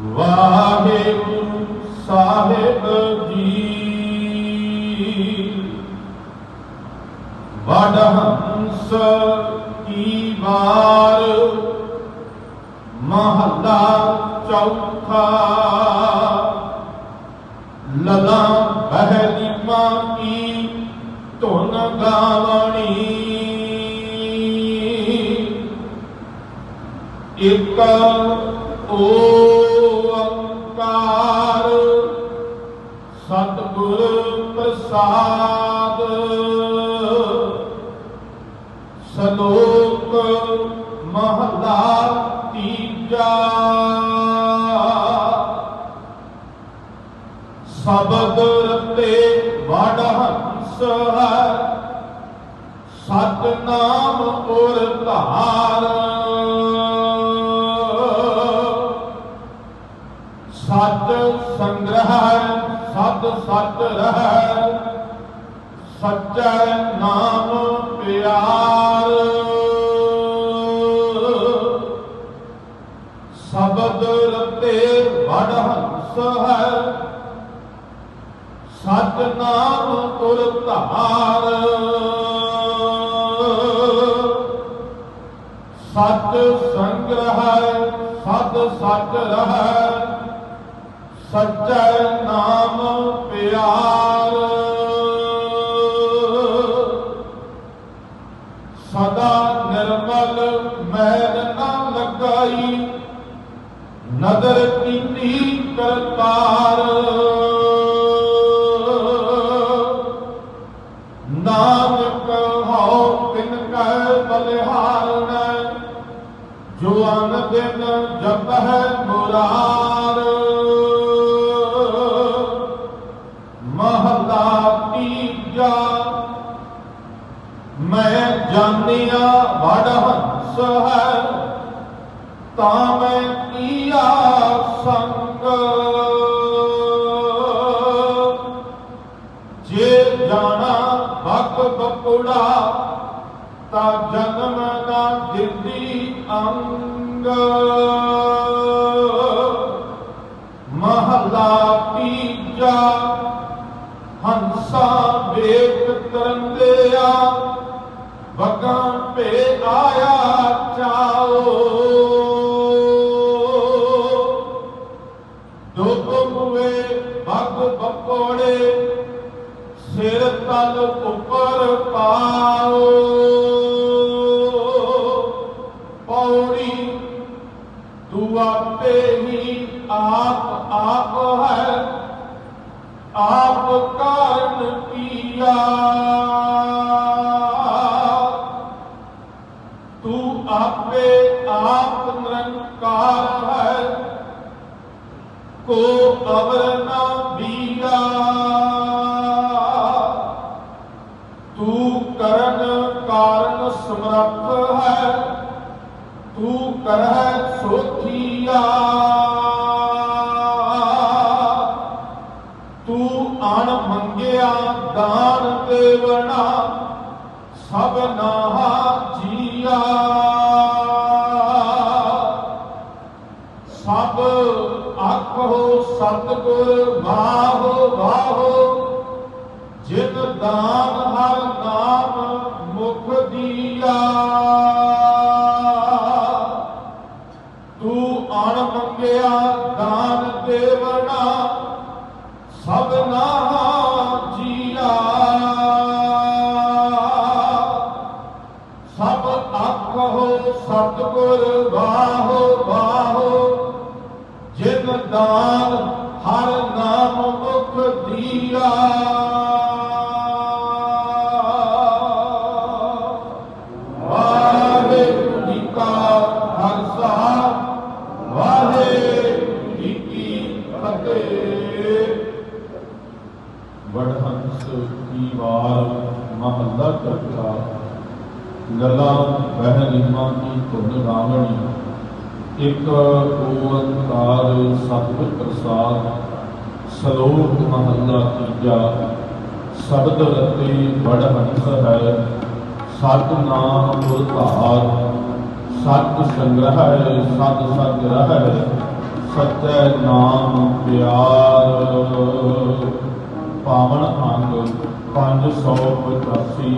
ਵਾਹਿਗੁਰੂ ਸਾਹਿਬ ਜੀ। ਵਡਹੰਸ ਕੀ ਵਾਰ। ਮਹੱਲਾ ਚੌਥਾ। ਲਲਾ ਇਕ ਓੰਕਾਰ ਸਤਿਗੁਰ ਪ੍ਰਸਾਦ। ਸ਼ਲੋਕ ਮਹਲਾ ਤੀਜਾ। ਸ਼ਬਦ ਰਤੇ ਵਡ ਹੰਸ ਹੈ। ਸਤ ਔਰ ਧਾਰ। ਸਤ ਸੰਗ੍ਰਹਿ ਸਤ ਸਤ ਰਹਿ। ਸੱਚੈ ਨਾਮ ਪਿਆਰ। ਸ਼ਬਦ ਰਤੇ ਵਡ ਹੰਸ ਹੈ। ਸਤ ਨਾਮ ਤੁਰ ਧਾਰ। ਸਤ ਸੰਗ੍ਰਹਿ ਸਤ ਸਤ ਰਹਿ। ਸੱਚੈ ਨਾਮ ਪਿਆਰ। ਸਦਾ ਨਿਰਮਲ ਮੈਲ ਨਾ ਲਗਾਈ, ਨਦਰ ਕੀਨੀ ਕਰਤਾਰ। ਨਾਨਕ ਹਉ ਤਿਨ ਕੈ ਬਲਿਹਾਰਣ ਜੋ ਅਨ ਦਿਨ ਜਪ ਹੈ ਮੁਰਾਰ। ਮੈਂ ਜਾਣਿਆ ਵਡ ਹੰਸ ਹੈ ਤਾਂ ਮੈਂ ਕੀਆ ਸੰਗ। ਜੇ ਜਾਣਾ ਭਗ ਬਪੁੜਾ ਤਾਂ ਜਨਮ ਨਾ ਦਿੱਤੀ ਅੰਗ। ਮਹਲਾ ਪੀਜਾ ਹੰਸਾ ਵੇਖ ਤਰੰਦਿਆ ਵਗਾਂ ਭੇ ਆਇਆ ਚਾਓ। ਦੁੱਖ ਮੁਵੇ ਭਗ ਬਪੋੜੇ ਸਿਰ ਤਲ ਉੱਪਰ ਆਪ ਨਿਰੰਕਾਰ ਹੈ। ਕੋ ਅਵਰ ਨਾ ਬੀਰਾ ਤੂੰ ਕਰਨ ਕਾਰਨ ਸਮਰੱਥ ਹੈ। ਤੂੰ ਕਰਹਿ ਸੋਥੀਆ ਤੂੰ ਅਣ ਮੰਗਿਆ ਦਾਨ ਦੇਵਣਾ। ਸਭ ਨਾਹਾ ਜੀਆ। ਸਤਿਗੁਰ ਵਾਹੋ ਵਾਹੋ, ਜਿਨ ਦਾਨ ਹਰ ਨਾਮ ਮੁਖ ਦੀਆ। ਤੂੰ ਅਣ ਮੰਗਿਆ ਦਾਨ ਦੇਵਣਾ, ਸਭ ਨਾਹਾ ਜੀਆ। ਸਭ ਆਖੋ, ਸਤਿਗੁਰ ਵਾਹੋ ਵਾਹੋ, ਜਿਨ ਦਾਨ ਹਰ ਨਾਮ ਮੁਖ ਦੀਆ ਵਾਹਿਗੁਰੂ ਜੀ ਕਾ ਖਾਲਸਾ ਵਾਹਿਗੁਰੂ ਜੀ ਕੀ ਫਤਿਹ ਵਡਹੰਸ ਕੀ ਵਾਰ ਇੱਕ ਓੰਕਾਰ ਸਤਿਗੁਰ ਪ੍ਰਸਾਦ, ਸ਼ਲੋਕ ਮਹੱਲਾ ਤੀਜਾ, ਸ਼ਬਦ ਰਤੇ ਬੜ ਹੰਸ ਹੈ ਸਤ ਨਾਮ ਗੁਰ ਧਾਰ, ਸਤ ਸੰਗ੍ਰਹਿ, ਸਤ ਸਤ ਰਹਿ ਸਚੈ ਨਾਮ ਪਿਆਰ। ਪਾਵਨ ਅੰਗ 585